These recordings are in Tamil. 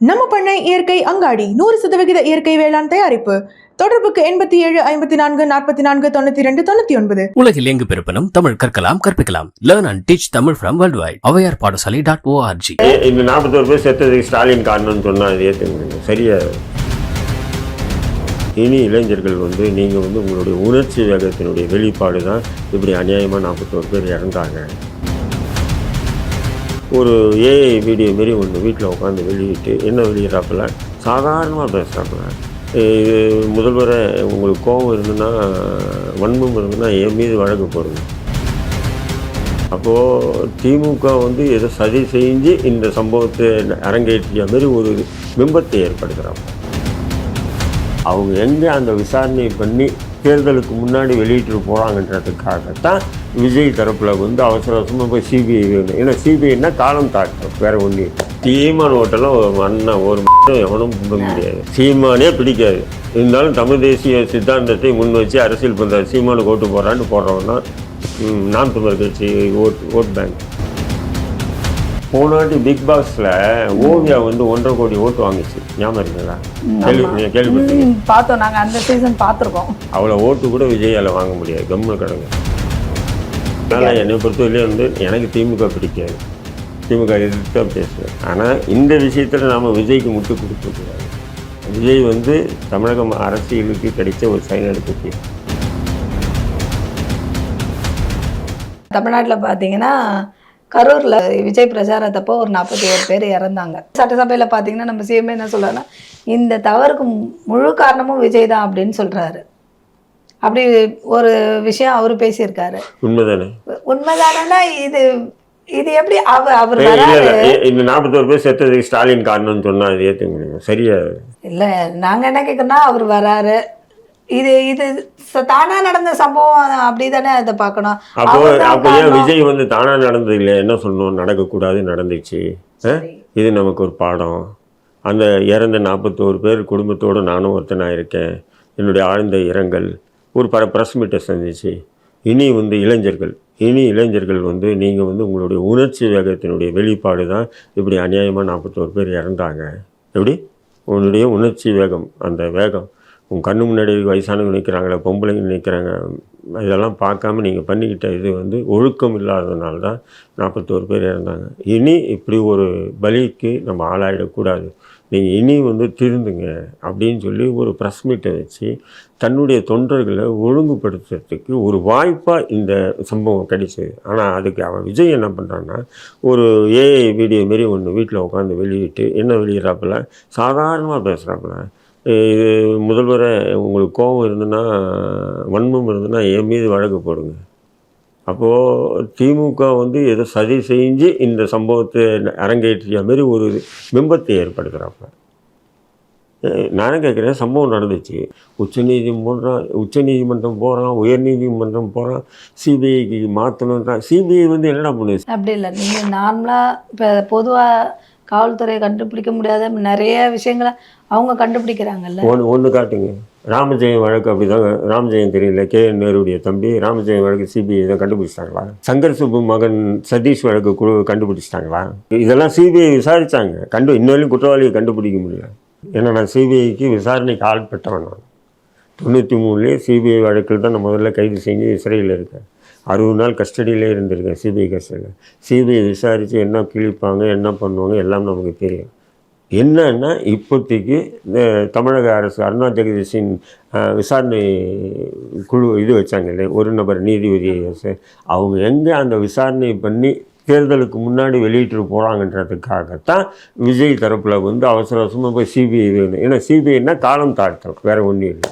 நம்ம பண்ணை இயற்கை அங்காடி நூறு சதவிகித இயற்கை வேளாண் தயாரிப்பு. தொடர்புக்கு எண்பத்தி ஏழு ஐம்பத்தி நான்கு நாற்பத்தி நான்கு தொண்ணூத்தி ரெண்டு தொண்ணூத்தி ஒன்பது. உலகில் எங்கு பிறப்பினும் தமிழ் கற்கலாம் கற்பிக்கலாம். Learn and teach Tamil from world wide Avaiyar Padasalai dot ORG இந்த நாற்பத்தோரு பேர் செத்ததுக்கு ஸ்டாலின் காரணம்னு சொன்னால் சரியா? இனி இளைஞர்கள் வந்து நீங்கள் வந்து உங்களுடைய உணர்ச்சி வேகத்தினுடைய வெளிப்பாடு தான் இப்படி அநியாயமாக நாற்பத்தோரு பேர் இறந்தாங்க. ஒரு ஏஐ வீடியோ மாரி ஒன்று வீட்டில் உட்காந்து வெளியிட்டு என்ன வெளியிடறாப்பில் சாதாரணமாக பேசுகிறாப்பில் இது முதல்வரை உங்களுக்கு கோபம் இருந்துன்னா வன்மம் இருந்ததுன்னா என் மீது வழக்கு போடுங்க. அப்போது திமுக வந்து எதை சதி செஞ்சு இந்த சம்பவத்தை அரங்கேற்றிய மாதிரி ஒரு பிம்பத்தை ஏற்படுத்துகிறாங்க அவங்க எங்கே அந்த விசாரணை பண்ணி தேர்தலுக்கு முன்னாடி வெளியிட்டு போகிறாங்கன்றதுக்காகத்தான் விஜய் தரப்பில் வந்து அவசர அவசரமாக போய் சிபிஐ வேணும் ஏன்னா சிபிஐன்னா காலம் தாக்கம் வேறு ஒன்று சீமான் ஓட்டெல்லாம் ஒரு ஒரு மட்டும் எவனும் பிடிக்க முடியாது. சீமானே பிடிக்காது. இருந்தாலும் தமிழ் தேசிய சித்தாந்தத்தை முன் வச்சு அரசியல் பண்ணுற சீமானுக்கு ஓட்டு போகிறான்னு போடுறவன்னா ம், நாம் கட்சி ஓட் ஓட் பேங்க். போனாட்டி பிக் பாஸ்ல ஓவியா வந்து ஒன்றரை கோடி ஓட்டு வாங்கிச்சு. ஞாபகம் இருக்குங்களா? கேள்வி கேள்விப்பட்டீங்க பார்த்தோம். நாங்கள் அந்த சீசன் பார்த்துருக்கோம். அவ்வளோ ஓட்டு கூட விஜயால வாங்க முடியாது. கம்முன்னு கிடங்க அதனால் என்னை பொறுத்தவரையிலே வந்து எனக்கு திமுக பிடிக்காது. திமுக எதிர்த்து தான் பேசுவேன். ஆனால் இந்த விஷயத்தில் நாம் விஜய்க்கு முட்டு கொடுக்கக்கூடாது விஜய் வந்து தமிழகம் அரசியலுக்கு கிடைச்ச ஒரு சைனடு கட்சி தமிழ்நாட்டில் பார்த்தீங்கன்னா கரூரில் விஜய் பிரச்சாரத்தப்போ ஒரு நாற்பத்தி ஏழு பேர் இறந்தாங்க. சட்டசபையில் பார்த்தீங்கன்னா நம்ம சிஎம் என்ன சொல்றாருன்னா இந்த தவறுக்கு முழு காரணமும் விஜய் தான் அப்படின்னு சொல்றாரு. அப்படி ஒரு விஷயம் அவர் பேசியிருக்காரு. உண்மைதானே? உண்மைதானா இது இது எப்படி அவர் அவர் இந்த நாற்பத்தோரு பேர் செத்ததுக்கு ஸ்டாலின் காரணம்னு சொன்னால் அது ஏற்றுக்க முடியும்? சரியா? இல்லை நாங்கள் என்ன கேட்குறோம்னா அவர் வராரு. இது இது தானா நடந்த சம்பவம் அப்படி தானே அதை பார்க்கணும். அப்போ அப்போ ஏன். விஜய் வந்து தானா நடந்தது இல்லை என்ன சொல்லணும்? நடக்கக்கூடாது நடந்துச்சு? இது நமக்கு ஒரு பாடம். அந்த இறந்த நாற்பத்தோரு பேர் குடும்பத்தோடு நானும் ஒருத்தனாக இருக்கேன். என்னுடைய ஆழ்ந்த இரங்கல். ஒரு பர ப்ரெஸ் மீட்டை சந்திச்சு. இனி வந்து இளைஞர்கள் இனி இளைஞர்கள் வந்து நீங்கள் வந்து உங்களுடைய உணர்ச்சி வேகத்தினுடைய வெளிப்பாடு தான் இப்படி அநியாயமாக நாற்பத்தோரு பேர் இறந்தாங்க. எப்படி? உன்னுடைய உணர்ச்சி வேகம் அந்த வேகம். உன் கண்ணு முன்னாடி வயசானவங்க நிற்கிறாங்களே பொம்பளைங்க நிற்கிறாங்க இதெல்லாம் பார்க்காம நீங்கள் பண்ணிக்கிட்ட இது வந்து ஒழுக்கம் இல்லாததுனால தான் நாற்பத்தோரு பேர் இறந்தாங்க. இனி இப்படி ஒரு பலிக்கு நம்ம ஆளாயிடக்கூடாது. நீங்கள் இனி வந்து திருந்துங்க அப்படின்னு சொல்லி ஒரு ப்ரெஸ் மீட்டை வச்சு தன்னுடைய தொண்டர்களை ஒழுங்குபடுத்துறதுக்கு ஒரு வாய்ப்பாக இந்த சம்பவம் கிடைச்சது. ஆனால் அதுக்கு அவன் விஜய் என்ன பண்ணுறான்னா ஒரு ஏஐ வீடியோ மாரி ஒன்று வீட்டில் உட்காந்து வெளியிட்டு என்ன வெளியிடறாப்புல? சாதாரணமாக பேசுகிறாப்புல இது முதல்வரை உங்களுக்கு கோபம் இருந்ததுன்னா வன்மம் இருந்ததுன்னா என் மீது வழக்கு போடுங்க. அப்போது திமுக வந்து ஏதோ சதி செஞ்சு இந்த சம்பவத்தை அரங்கேற்றிய மாதிரி ஒரு பிம்பத்தை ஏற்படுத்துகிறாப்ப நானும் கேட்குறேன் சம்பவம் நடந்துச்சு. உச்சநீதிமன்றம் உச்சநீதிமன்றம் போகிறான் உயர்நீதிமன்றம் போகிறான் சிபிஐக்கு மாற்றணுன்றான் சிபிஐ வந்து என்னடா பண்ணுது? அப்படி இல்லை. நீங்கள் நார்மலாக இப்போ பொதுவாக காவல்துறையை கண்டுபிடிக்க முடியாத நிறைய விஷயங்களை அவங்க கண்டுபிடிக்கிறாங்கல்ல? ஒன்று ஒன்று காட்டுங்க. ராமஜெயம் வழக்கு அப்படிதான் ராமஜெயம் தெரியல. கே என் நேருடைய தம்பி ராமஜெயம் வழக்கு சிபிஐ தான் கண்டுபிடிச்சிட்டாங்களா? சங்கர் சுப்பு மகன் சதீஷ் வழக்கு குழு கண்டுபிடிச்சிட்டாங்களா? இதெல்லாம் சிபிஐ விசாரிச்சாங்க. கண்டு இன்னொரு குற்றவாளியை கண்டுபிடிக்க முடியல. ஏன்னா நான் சிபிஐக்கு விசாரணைக்கு ஆள்பட்டவன் நான். தொண்ணூற்றி மூணுலேயே சிபிஐ வழக்கில் தான் நான் முதல்ல கைது செஞ்சு சிறையில் இருக்கேன். அறுபது நாள் கஸ்டடியிலே இருந்திருக்கேன் சிபிஐ கஸ்டடியில் சிபிஐ விசாரித்து என்ன கிழிப்பாங்க என்ன பண்ணுவாங்க எல்லாம் நமக்கு தெரியும். என்னன்னா இப்போதைக்கு இந்த தமிழக அரசு அருணா ஜெகதீஷின் விசாரணை குழு இது வச்சாங்க இல்லையா? ஒரு நபர் நீதிபதி அரசு. அவங்க எங்கே அந்த விசாரணை பண்ணி தேர்தலுக்கு முன்னாடி வெளியிட்டு போகிறாங்கன்றதுக்காகத்தான் விஜய் தரப்பில் வந்து அவசர அவசரமாக போய் சிபிஐ வேணும் ஏன்னா சிபிஐனா காலம் தாழ்த்தம் வேறு ஒன்றும் இல்லை.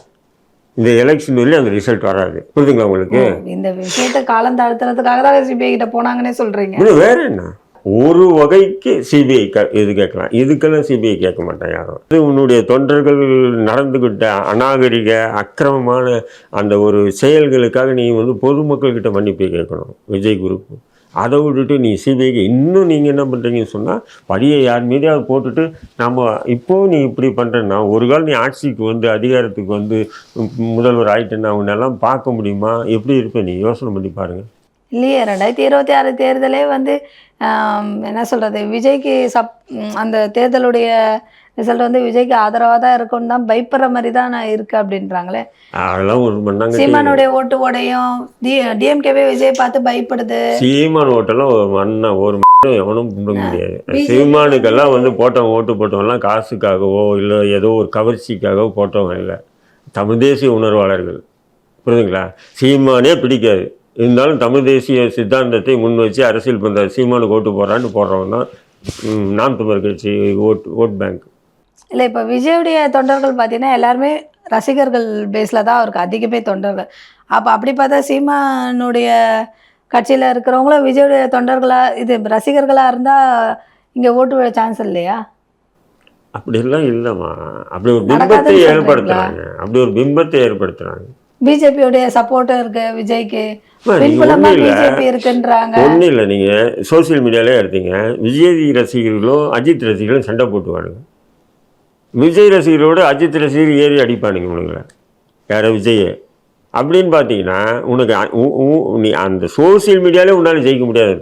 இந்த எலெக்ஷன் வரையும் அந்த ரிசல்ட் வராது. புரியுதுங்களா உங்களுக்கு? இந்த விஷயத்தை காலம் தாழ்த்துறதுக்காக தான் சிபிஐ கிட்ட போனாங்கன்னே சொல்றீங்க. இது வேற என்ன? ஒரு வகைக்கு சிபிஐ கே இது கேட்கலாம். இதுக்கெல்லாம் சிபிஐ கேட்க மாட்டேன் யாரும். இது உன்னுடைய தொண்டர்கள் நடந்துக்கிட்ட அநாகரிக அக்கிரமமான அந்த ஒரு செயல்களுக்காக நீ வந்து பொதுமக்கள்கிட்ட மன்னிப்பு கேட்கணும். விஜய் குரூப் அதை விட்டுட்டு நீ சிபிஐக்கு இன்னும் நீங்கள் என்ன பண்ணுறீங்கன்னு சொன்னால் படியை யார் மீடியாவை போட்டுட்டு நம்ம இப்போவும் நீ இப்படி பண்ணுறேன்னா ஒரு கால் நீ ஆட்சிக்கு வந்து அதிகாரத்துக்கு வந்து முதல்வர் ஆகிட்டேன்னா அவனெல்லாம் பார்க்க முடியுமா? எப்படி இருப்பேன் நீ யோசனை பண்ணி பாருங்கள் இல்லையே ரெண்டாயிரத்தி இருபத்தி ஆறு தேர்தலே வந்து என்ன சொல்கிறது விஜய்க்கு சப் அந்த தேர்தலுடைய ரிசல்ட் வந்து விஜய்க்கு ஆதரவாக தான் இருக்கும்னு தான் பயப்படுற மாதிரி தான் நான் இருக்கு அப்படின்றாங்களே. அதெல்லாம் சீமானுடைய ஓட்டு ஓடையும் டி டிஎம்கேவே விஜய் பார்த்து பயப்படுது. சீமான் ஓட்டெல்லாம் ஒரு மண்ணா ஒரு எவனும் கும்பிட முடியாது. சீமானுக்கெல்லாம் வந்து போட்டவன் ஓட்டு போட்டவன்லாம் காசுக்காகவோ இல்லை ஏதோ ஒரு கவர்ச்சிக்காகவோ போட்டவன் இல்லை. தமிழ் தேசிய உணர்வாளர்கள். புரியுதுங்களா சீமானே பிடிக்காது. இருந்தாலும் தமிழ் தேசிய சித்தாந்தத்தை முன் வச்சு அரசியல் பண்ணுற சீமானுக்கு ஓட்டு போடுறான்னு போடுறவன் தான் நாம் தமிழர் கட்சி ஓட் ஓட் பேங்க். இல்லை இப்போ விஜயுடைய தொண்டர்கள் பார்த்தீங்கன்னா எல்லாருமே ரசிகர்கள் பேஸில் தான் அவருக்கு அதிகமே தொண்டர்கள். அப்போ அப்படி பார்த்தா சீமானுடைய கட்சியில் இருக்கிறவங்களும் விஜயுடைய தொண்டர்களாக இது ரசிகர்களாக இருந்தால் இங்கே ஓட்டு விழ சான்ஸ் இல்லையா? அப்படிலாம் இல்லைம்மா. அப்படி ஒரு பிம்பத்தை சொல்றீங்களா? ஏற்படுத்துறாங்க. அப்படி ஒரு பிம்பத்தை ஏற்படுத்துறாங்க. பிஜேபியோடைய சப்போர்ட்டும் இருக்கு விஜய்க்கு. ஒன்றும் இல்லை. நீங்கள் சோஷியல் மீடியாலே எடுத்தீங்க. விஜய் ரசிகர்களும் அஜித் ரசிகர்களும் சண்டை போட்டுவானுங்க. விஜய் ரசிகரோட அஜித் ரசிகர் ஏறி அடிப்பானுங்க உனங்களை யார விஜய் அப்படின்னு பார்த்தீங்கன்னா உனக்கு நீ அந்த சோஷியல் மீடியாலே உன்னால் ஜெயிக்க முடியாது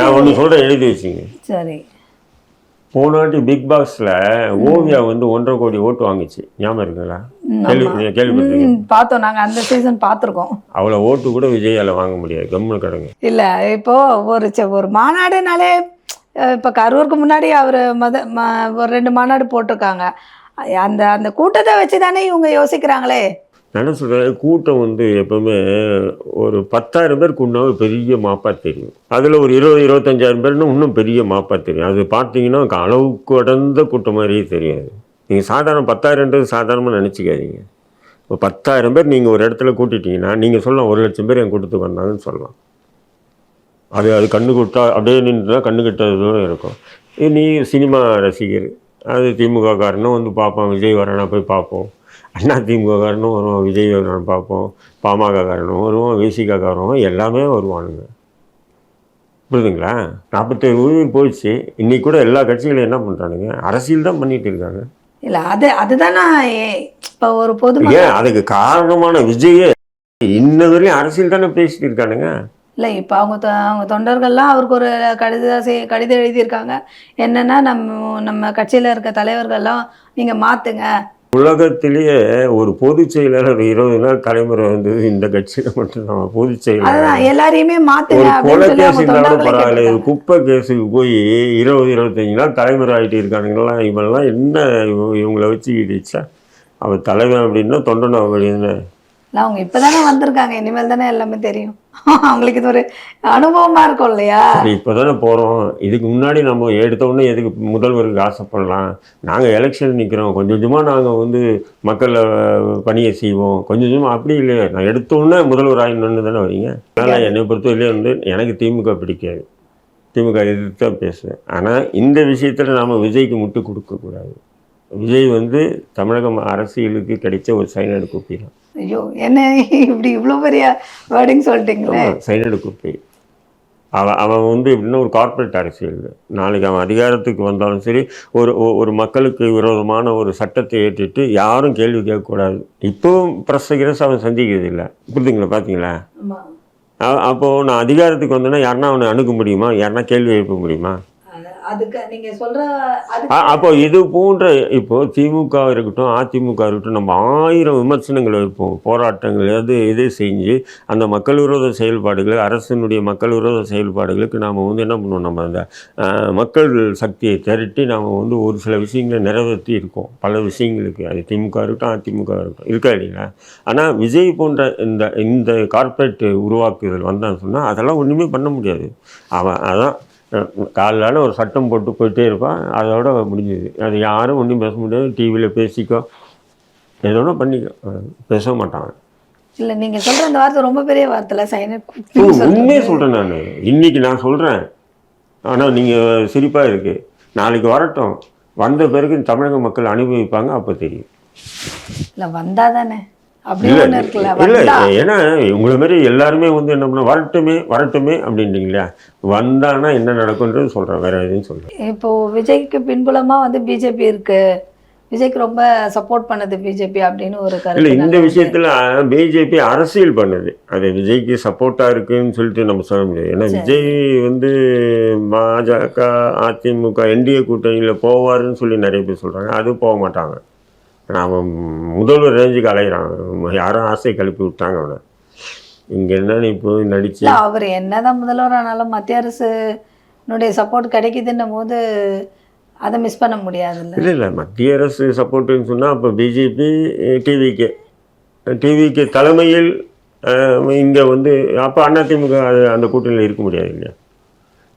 நான் ஒன்று சொல்கிறேன் எழுதி வச்சுங்க. சரி. போன வாட்டி பிக் பாஸ்ல ஓவியா வந்து ஒன்றரை கோடி ஓட்டு வாங்குச்சு. ஞாபகம் இருக்குங்களா? கேள்வி கேள்விப்பட்டிருக்கீங்க. பார்த்தோம். நாங்கள் அந்த சீசன் பார்த்துருக்கோம். அவ்வளோ ஓட்டு கூட விஜயால வாங்க முடியாது. கம்முன்னு கிடங்க இல்லை இப்போ ஒரு ஒரு மாநாடுனாலே இப்போ கரூருக்கு முன்னாடி அவர் மத ம- ஒரு ரெண்டு மாநாடு போட்டிருக்காங்க. அந்த அந்த கூட்டத்தை வச்சு தானே இவங்க யோசிக்கிறாங்களே? என்ன சொல்கிறேன் கூட்டம் வந்து எப்போவுமே ஒரு பத்தாயிரம் பேர் கூட்டினா பெரிய மாப்பா தெரியும். அதில் ஒரு இருபது இருபத்தஞ்சாயிரம் பேர்னா இன்னும் பெரிய மாப்பா தெரியும். அது பார்த்தீங்கன்னா அளவுக்கு அடர்ந்த கூட்டம் மாதிரியே தெரியாது. நீங்கள் சாதாரண பத்தாயிரன்றது சாதாரணமாக நினச்சிக்காதீங்க. இப்போ பத்தாயிரம் பேர் நீங்கள் ஒரு இடத்துல கூட்டிட்டீங்கன்னா நீங்கள் சொல்லலாம் ஒரு லட்சம் பேர் என் கூட்டத்துக்கு வந்தாங்கன்னு சொல்லலாம். அது அது கண்ணு கொடுத்தா அப்படியே நின்றுனா கண்ணு கிட்டதும் இருக்கும். இது நீ சினிமா ரசிகர் அது திமுக காரனும் வந்து பார்ப்போம் விஜய் வரனா போய் பார்ப்போம். அண்ணா திமுக காரனும் வருவான் விஜய் பார்ப்போம் பாமக காரனும் வருவான் விசிகா காரனும் எல்லாமே வருவானுங்க. புரியுதுங்களா? நாற்பத்தேழு உயிர் போயிடுச்சு. இன்னைக்கு கூட எல்லா கட்சிகளும் என்ன பண்ணுறானுங்க அரசியல் தான் பண்ணிட்டு இருக்காங்க. இல்லை அது அதுதான் இப்போ ஒரு பொது ஏன் அதுக்கு காரணமான விஜயே இன்ன வரையும் அரசியல் தானே பேசிட்டு இருக்கானுங்க. இல்லை இப்போ அவங்க தொ- அவங்க தொண்டர்கள்லாம் அவருக்கு ஒரு கடிதம் செய் கடிதம் எழுதியிருக்காங்க. என்னன்னா நம்ம நம்ம கட்சியில் இருக்க தலைவர்கள்லாம் நீங்கள் மாற்றுங்க உலகத்திலேயே ஒரு பொதுச் செயலாளர் இருபது நாள் தலைமுறை வந்தது இந்த கட்சியில மட்டும்தான். பொதுச் செயலாளர். எல்லாரையுமே ஒரு கொலை கேஸ் இருந்தாலும் பரவாயில்ல. குப்பை கேஸுக்கு போய் இருபது இருபத்தஞ்சு நாள் தலைமுறை ஆகிட்டு இருக்கானுங்களாம் இவெல்லாம் என்ன இவ- இவங்கள வச்சு இடிச்சா அவர் தலைவன் அப்படின்னா தொண்டனை அப்படின்னு அவங்க இப்போ தானே வந்திருக்காங்க. இனிமேல் தானே எல்லாமே தெரியும். அவங்களுக்கு இது ஒரு அனுபவமாக இருக்கும் இல்லையா? இப்போ தானே போகிறோம் இதுக்கு முன்னாடி நம்ம எடுத்த உடனே எதுக்கு முதல்வருக்கு ஆசைப்படலாம்? நாங்கள் எலெக்ஷன் நிற்கிறோம் கொஞ்சம் கொஞ்சமாக நாங்கள் வந்து மக்களை பணியை செய்வோம். கொஞ்சம் கொஞ்சமாக அப்படி இல்லையே. நான் எடுத்த உடனே முதல்வர் ஆயிடணும்னு தானே வரீங்க? அதனால் என்னை பொறுத்தவரையிலே வந்து எனக்கு திமுக பிடிக்காது. திமுக எதிர்த்து தான் பேசுவேன். ஆனால் இந்த விஷயத்தில் நாம் விஜய்க்கு முட்டு கொடுக்கக்கூடாது விஜய் வந்து தமிழகம் அரசியலுக்கு கிடைச்ச ஒரு சைனடு குப்பி தான். ஐயோ என்ன இப்படி இவ்வளோ பெரிய வேர்டிங் சொல்லிட்டீங்களே? சைனடு குப்பி. அவன் அவன் வந்து எப்படின்னா ஒரு கார்ப்பரேட் அரசியல் நாளைக்கு அவன் அதிகாரத்துக்கு வந்தாலும் சரி ஒரு ஒரு மக்களுக்கு விரோதமான ஒரு சட்டத்தை ஏற்றிட்டு யாரும் கேள்வி கேட்கக்கூடாது. இப்போவும் ப்ரெஸ் கிரஸ் அவன் சந்திக்கிறது இல்லை. புரியுதுங்களா பார்த்தீங்களா அ- அப்போ நான் அதிகாரத்துக்கு வந்தேன்னா யாருன்னா அவனை அணுக முடியுமா? யாருன்னா கேள்வி எழுப்ப முடியுமா? அதுக்கு நீங்கள் சொல்கிற அ- அப்போ இது போன்ற இப்போ திமுக இருக்கட்டும் அதிமுக இருக்கட்டும் நம்ம ஆயிரம் விமர்சனங்கள் வைப்போம். போராட்டங்கள் அது இது செஞ்சு அந்த மக்கள் விரோத செயல்பாடுகள் அரசினுடைய மக்கள் விரோத செயல்பாடுகளுக்கு நாம் வந்து என்ன பண்ணுவோம்? நம்ம அந்த மக்கள் சக்தியை திரட்டி நாம் வந்து ஒரு சில விஷயங்களை நிறைவேற்றி இருக்கோம். பல விஷயங்களுக்கு அது திமுக இருக்கட்டும் அதிமுக இருக்கட்டும் இருக்கா இல்லைங்களா? ஆனால் விஜய் போன்ற இந்த இந்த கார்ப்பரேட் உருவாக்குதல் வந்தான்னு சொன்னால் அதெல்லாம் ஒன்றுமே பண்ண முடியாது. அவன் அதான் காலையில் ஒரு சட்டம் போட்டு போயிட்டே இருப்பான் அதோட முடிஞ்சுது. அது யாரும் ஒன்றும் பேச முடியாது. டிவியில் பேசிக்கோ எதோட பண்ணிக்கோ. பேச மாட்டான் இல்லை நீங்கள் சொல்கிற அந்த வார்த்தை ரொம்ப பெரிய வார்த்தைல சைனட் ஓ, உண்மையை சொல்கிறேன் நான். இன்னைக்கு நான் சொல்கிறேன் ஆனால் நீங்கள் சிரிப்பாக இருக்கு. நாளைக்கு வரட்டும். வந்த பிறகு தமிழக மக்கள் அனுபவிப்பாங்க அப்போ தெரியும். இல்லை வந்தால் தானே. இல்லை இல்லை ஏன்னா உங்களை மாதிரி எல்லாருமே வந்து என்ன பண்ண வரட்டுமே வரட்டுமே அப்படின்றீங்களா. வந்தானா என்ன நடக்குன்றது சொல்கிறேன் வேற எதுவும் சொல்கிறேன் இப்போ விஜய்க்கு பின்புலமா வந்து பிஜேபி இருக்கு. விஜய்க்கு ரொம்ப சப்போர்ட் பண்ணுது பிஜேபி அப்படின்னு ஒரு இல்லை கருத்து இந்த நல்லா இருக்கு. விஷயத்துல பிஜேபி அரசியல் பண்ணுது. அது விஜய்க்கு சப்போர்ட்டா இருக்குன்னு சொல்லிட்டு நம்ம சொல்ல முடியாது. ஏன்னா. விஜய் வந்து பாஜக அதிமுக என்டிஏ கூட்டணியில போவாருன்னு சொல்லி நிறைய பேர் சொல்றாங்க. அது போக மாட்டாங்க. அவன் முதல்வர் ரேஞ்சுக்கு அலையிறான். யாரும் ஆசை கிளப்பி விட்டாங்க அவனை. இங்க என்னன்னு இப்போ நடிச்சு? இல்ல அவர் என்னதான் முதல்வர் ஆனாலும் மத்திய அரசுனுடைய சப்போர்ட் கிடைக்குதுன்னும் போது அதை மிஸ் பண்ண முடியாதுல்ல. இல்லை இல்லை மத்திய அரசு சப்போர்ட்டுன்னு சொன்னால் அப்போ பிஜேபி டிவிகே டிவிகே தலைமையில் இங்கே வந்து அப்போ அதிமுக அது அந்த கூட்டணியில் இருக்க முடியாது இல்லையா?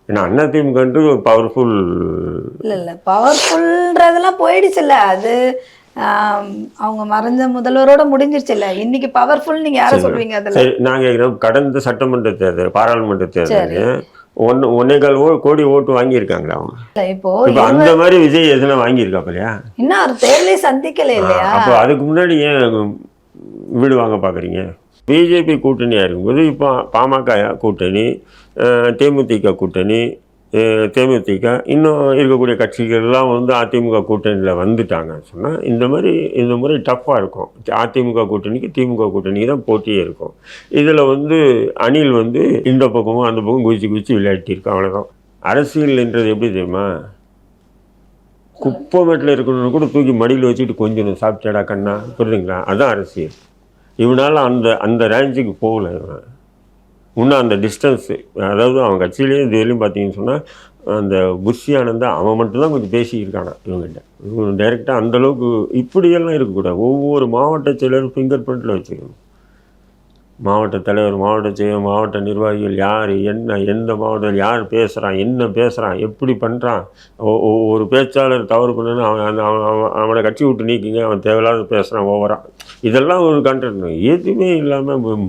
ஏன்னா அதிமுகன்றது ஒரு பவர்ஃபுல் இல்ல இல்ல பவர்ஃபுல்ன்றதெல்லாம் போயிடுச்சுல்ல. அது அவங்க மறைஞ்ச முதல்வரோட முடிஞ்சிருச்சுல்ல. இன்னைக்கு பவர்ஃபுல் நீங்க யார சொல்வீங்க அதுல? நான் கேட்குறேன் கடந்த சட்டமன்ற தேர்தல் பாராளுமன்ற. தேர்தல் ஒன்னே கால் ஓ கோடி ஓட்டு வாங்கியிருக்காங்களா அவங்க? இல்ல, இப்போ அந்த மாதிரி விஜய் எதுனா வாங்கியிருக்காப்ப இல்லையா இன்னும் அவர் தேர்தலே சந்திக்கல இல்லையா? அப்போ அதுக்கு முன்னாடி ஏன் வீடு வாங்க பார்க்குறீங்க பிஜேபி கூட்டணியாக இருக்கும்போது இப்போ பாமக கூட்டணி தேமுதிக கூட்டணி தேமுதிக இன்னும் இருக்கக்கூடிய கட்சிகள்லாம் வந்து அதிமுக கூட்டணியில் வந்துட்டாங்கன்னு சொன்னால் இந்த மாதிரி இந்த முறை டஃப்பாக இருக்கும். அதிமுக கூட்டணிக்கு திமுக கூட்டணிக்கு தான் போட்டியே இருக்கும். இதில் வந்து அணில் வந்து இந்த பக்கமும் அந்த பக்கம் குதிச்சு குதிச்சு விளையாட்டிருக்கு அவ்வளோதான் அரசியல்ன்றது எப்படி தெரியுமா? குப்பை மேட்டில் இருக்கணும்னு கூட தூக்கி மடியில் வச்சுட்டு கொஞ்சம் சாப்பிட்டாடா கண்ணா? புரியுதுங்களா? அதுதான் அரசியல். இவனால் அந்த அந்த ரேஞ்சுக்கு போகல இவன். இன்னும் அந்த டிஸ்டன்ஸு அதாவது அவன் கட்சியிலேயே இதுலேயும் பார்த்தீங்கன்னு சொன்னால் அந்த புஷி ஆனந்தா அவன் மட்டும்தான் கொஞ்சம் பேசியிருக்கானா இவங்ககிட்ட இவங்க டைரெக்டாக அந்தளவுக்கு இப்படியெல்லாம் இருக்கக்கூடாது. ஒவ்வொரு மாவட்ட செயலரும் ஃபிங்கர் பிரிண்டில் வச்சுக்கணும். மாவட்ட தலைவர் மாவட்ட செயலர் மாவட்ட நிர்வாகிகள் யார் என்ன எந்த மாவட்டத்தில் யார் பேசுகிறான் என்ன பேசுகிறான் எப்படி பண்ணுறான் ஒரு பேச்சாளர் தவறு பண்ணுன்னு அவன் அந்த அவன் அவன் அவனை கட்சி விட்டு நீக்கிங்க அவன் தேவையில்லாத பேசுகிறான் ஓவராக இதெல்லாம் ஒரு கண்டென்ட் எதுவுமே இல்லாமல்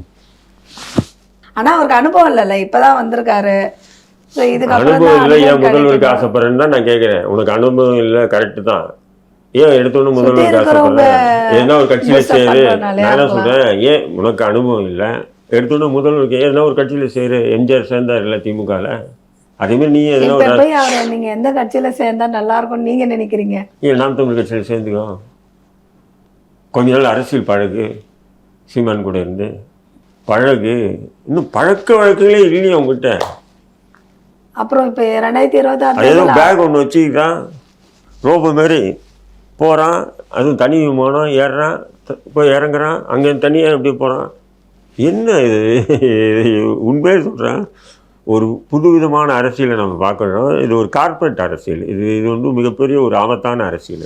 ஆனா அவருக்கு அனுபவம் இல்லைல்ல. இப்பதான் வந்திருக்காரு. So, இதுக்கப்புறம் அனுபவம் தான் இல்லை. ஏன் முதல்வருக்கு. ஆசைப்படுறேன்னு தான் நான் கேட்குறேன் உனக்கு அனுபவம் இல்லை கரெக்டு தான். ஏன் எடுத்தோன்னு முதல்வருக்கு ஆசைப்படுறேன் எதனா ஒரு கட்சியில் சேரு. நான் என்ன. சொல்கிறேன் ஏன் உனக்கு அனுபவம் இல்லை? எடுத்தோன்னே முதல்வருக்கு எதனா ஒரு கட்சியில் சேரு. எம்ஜிஆர் சேர்ந்தார் இல்லை திமுகவில் அதேமாதிரி நீ எதனா இப்ப ஒரு போய் அவரை நீங்க எந்த கட்சியில சேர்ந்தா நல்லா இருக்கும்னு நீங்க நினைக்கிறீங்க? ஏன் நாம் தமிழ் கட்சியில் சேர்ந்துக்கோ கொஞ்ச நாள் அரசியல் பழகு. சீமான் கூட இருந்து. பழகு. இன்னும் பழக்க வழக்கங்களே இல்லையா உங்ககிட்ட. அப்புறம் இப்ப ரெண்டாயிரத்தி இருபத்தி அது ஏதோ பேக் ஒன்று வச்சுக்கிட்டான். ரோபோ மாதிரி போகிறான் அதுவும் தனி விமானம் ஏறுறான். போய் இறங்குறான். அங்கேருந்து தனியாக எப்படி போகிறான் என்ன இது? உண்மையே சொல்கிறேன் ஒரு புதுவிதமான அரசியலை நம்ம பார்க்குறோம் இது ஒரு கார்ப்பரேட் அரசியல். இது இது வந்து மிகப்பெரிய ஒரு ஆபத்தான அரசியல்.